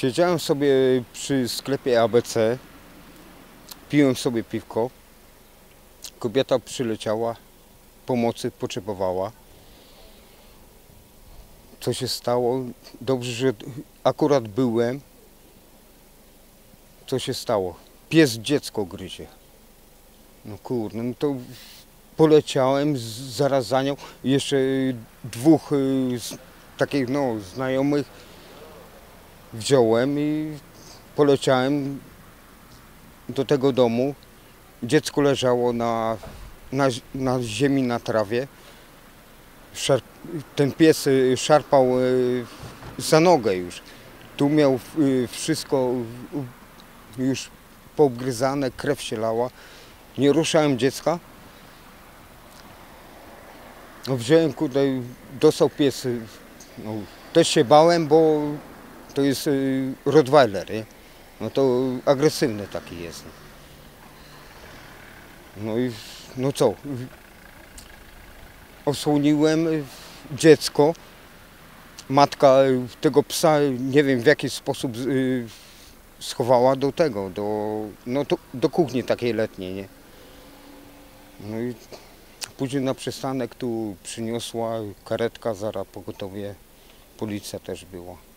Siedziałem sobie przy sklepie ABC, piłem sobie piwko. Kobieta przyleciała, pomocy potrzebowała. Co się stało? Dobrze, że akurat byłem. Co się stało? Pies dziecko gryzie. No kurde, no to poleciałem zaraz za nią. Jeszcze dwóch y, takich no, znajomych wziąłem i poleciałem do tego domu. Dziecko leżało na, na, na ziemi, na trawie. Szar, ten pies y, szarpał y, za nogę już. Tu miał y, wszystko już poobgryzane, krew się lała. Nie ruszałem dziecka. Wziąłem kurde, dostał pies. No, też się bałem, bo to jest y, Rottweiler? No to agresywny taki jest. No i no co? Osłoniłem dziecko. Matka tego psa nie wiem w jaki sposób y, schowała do tego, do, no to, do kuchni takiej letniej, nie? No i później na przystanek tu przyniosła karetka, zaraz pogotowie, policja też była.